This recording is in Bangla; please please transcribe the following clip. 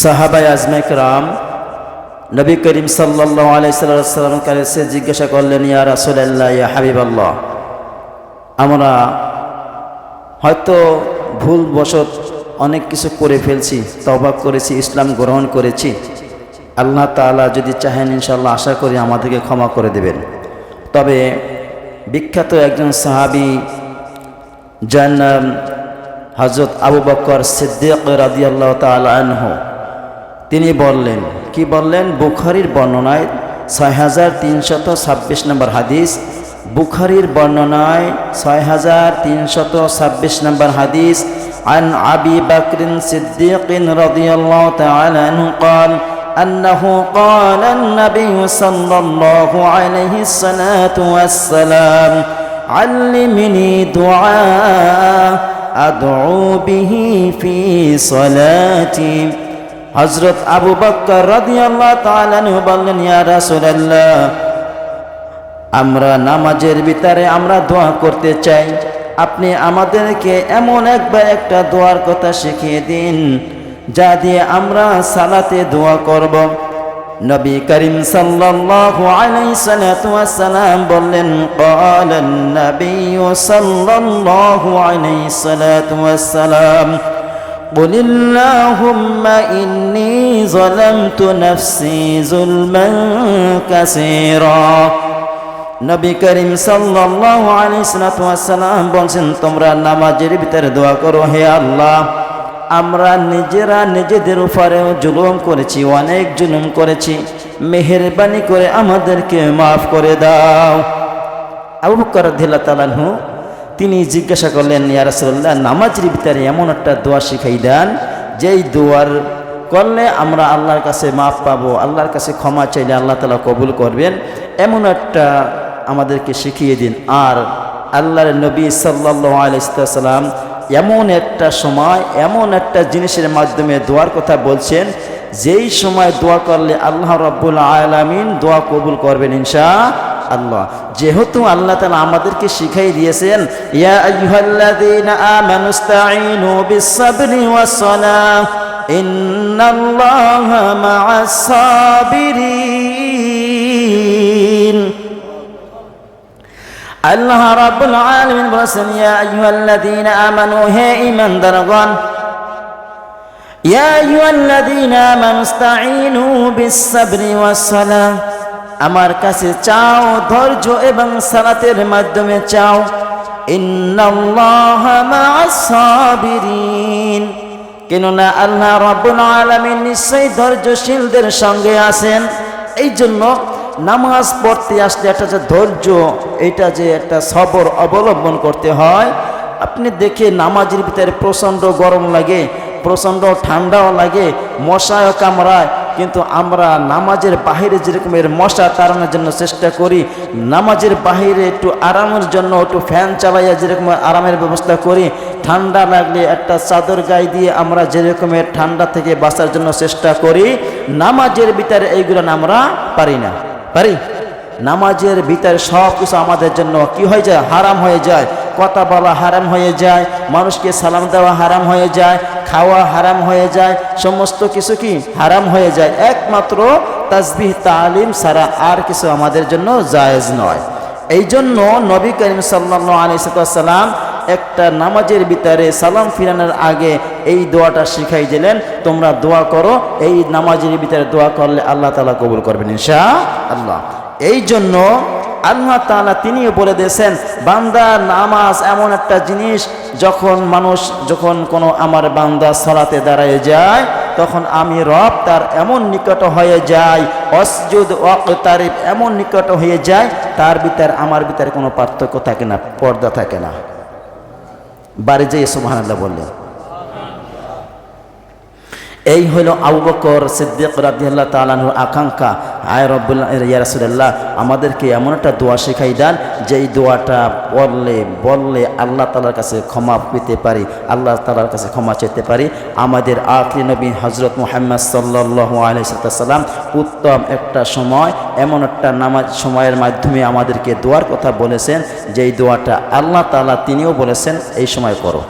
সাহাবাই আজমাইক রাম নবী করিম সাল্লাহ আলাইসাল্লাম কাছে জিজ্ঞাসা করলেন, ইয়া রাসুলাল্লাহ, ইয়া হাবিব আল্লাহ আমরা হয়তো ভুলবশত অনেক কিছু করে ফেলছি তবা করেছি, ইসলাম গ্রহণ করেছি। আল্লাহ তাআলা যদি চাহেন ইনশাল্লাহ আশা করি আমাদেরকে ক্ষমা করে দেবেন। তবে বিখ্যাত একজন সাহাবি নাম হজরত আবু বকর সিদ্দিক রাদিয়াল্লাহ তাআলা আনহু তিনি বললেন কি বললেন বুখারির বর্ণনায় ছয় হাজার তিনশত ছাব্বিশ নম্বর হাদিস বুখারির বর্ণনায় ছয় হাজার তিনশত ছাব্বিশ নম্বর হাদিস عن أبي بكر صديق رضي الله تعالى عنه قال أنه قال النبي صلى الله عليه الصلاة والسلام علمني دعاء أدعو به في صلاتي হজরত আবু বক্কর বললেন, ইয়া আমরা নামাজের ভিতরে আমরা দোয়া করতে চাই। আপনি আমাদেরকে এমন একবার একটা দোয়ার কথা শিখিয়ে দিন, যা দিয়ে আমরা সালাতে দোয়া করব। নবী করিম ওয়াসসালাম বললেন নবী সাল্লাল্লাহু قل اللهم إني ظلمت نفسي ظلما كثيرا নবী করিম সাল্লাল্লাহু আলাইহি সাল্লাম বলছেন তোমরা নামাজের ভিতরে দোয়া করো হে আল্লাহ আমরা নিজেরা নিজেদের উপরেও জুলুম করেছি অনেক জুলুম করেছি মেহেরবানি করে আমাদেরকে মাফ করে দাও আবু বকর রাদিয়াল্লাহু তাআলা আনহু তিনি জিজ্ঞাসা করলেন, ইয়া রাসূলুল্লাহ, নামাজের ভিতরে এমন একটা দোয়া শিখাই দেন, যেই দোয়ার করলে আমরা আল্লাহর কাছে মাফ পাবো, আল্লাহর কাছে ক্ষমা চাইলে আল্লাহ তালা কবুল করবেন, এমন একটা আমাদেরকে শিখিয়ে দিন। আর আল্লাহর নবী সাল্লাহ আলাইসাল্লাম এমন একটা সময়, এমন একটা জিনিসের মাধ্যমে দোয়ার কথা বলছেন, যেই সময় দোয়া করলে আল্লাহ রব্বুল আলমিন দোয়া কবুল করবেন ইনশা আল্লাহ। যেহেতু আল্লাহ তালা আমাদেরকে শিখাই দিয়েছেন, ইয়া আইয়ুহাল্লাযীনা আমানু ইসতাঈনু বিস-সাবরি ওয়াস-সালাহ, ইন্নাল্লাহা মা'আস সাবিরিন আল্লাহ রাব্বুল আলামিন বলেছেন, ইয়া আইয়ুহাল্লাযীনা আমানু, হে ঈমানদারগণ, ইয়া আইয়ুহাল্লাযীনা আমানু ইসতাঈনু বিস-সাবরি ওয়াস-সালাহ আমার কাছে চাও, ধৈর্য এবং সালাতের মাধ্যমে চাও। কেননা আল্লাহ রব্বুল আলামিন নিশ্চয়ই ধৈর্যশীলদের সঙ্গে আছেন। এই জন্য নামাজ পড়তে আসলে একটা যে ধৈর্য, এটা যে একটা সবর অবলম্বন করতে হয়। আপনি দেখে নামাজের ভিতরে প্রচণ্ড গরম লাগে, প্রচণ্ড ঠান্ডাও লাগে, মশায় কামড়ায় কিন্তু আমরা নামাজের বাহিরে যেরকমের মশা তাড়ানোর জন্য চেষ্টা করি, নামাজের বাহিরে একটু আরামের জন্য একটু ফ্যান চালাইয়া যেরকম আরামের ব্যবস্থা করি, ঠান্ডা লাগলে একটা চাদর গায়ে দিয়ে আমরা যেরকমের ঠান্ডা থেকে বাঁচার জন্য চেষ্টা করি, নামাজের ভিতরে এইগুলো আমরা পারি না। পারি? নামাজের ভিতরে সব কিছু আমাদের জন্য কি হয়ে যায়? হারাম হয়ে যায়, কথা বলা হারাম হয়ে যায়, মানুষকে সালাম দেওয়া হারাম হয়ে যায় খাওয়া হারাম হয়ে যায়, সমস্ত কিছু কি হারাম হয়ে যায়? একমাত্র তাজবিহ, তালিম ছাড়া আর কিছু আমাদের জন্য জায়েজ নয়। এই জন্য নবী করিম সাল্লাহ আলিসাল্লাম একটা নামাজের ভিতরে সালাম ফিরানোর আগে এই দোয়াটা শিখাই দিলেন, তোমরা দোয়া করো, এই নামাজের ভিতরে দোয়া করলে আল্লাহ তালা কবুল করবেন ইনশা আল্লাহ এই জন্য আল্লাহ তালা তিনিও বলে দিয়েছেন, বান্দা নামাজ এমন একটা জিনিস, যখন মানুষ যখন কোনো আমার বান্দা সালাতে দাঁড়ায় যায়, তখন আমি রব তার এমন নিকট হয়ে যাই, অসজুদ ওয়াক্তারিফ এমন নিকট হয়ে যায় তার ভিতর আমার ভিতরে কোনো পার্থক্য থাকে না, পর্দা থাকে না। বাড়ি যেয়ে সুবহানাল্লাহ বললেন। এই হইল আবু বকর সিদ্দিক রাদিয়াল্লাহ তাআলার আকাঙ্ক্ষা। আয় রব্বুল্লাহ আমাদেরকে এমন একটা দোয়া শেখাই দেন, যেই দোয়াটা বললে বললে আল্লাহ তালার কাছে ক্ষমা পেতে পারি, আল্লাহ তালার কাছে ক্ষমা চেতে পারি। আমাদের আখরি নবী হজরত মুহাম্মদ সাল্লাল্লাহু আলাইহি সাল্লাম উত্তম একটা সময়, এমন একটা নামাজ সময়ের মাধ্যমে আমাদেরকে দোয়ার কথা বলেছেন, যেই দোয়াটা আল্লাহ তালা তিনিও বলেছেন, এই সময় করো।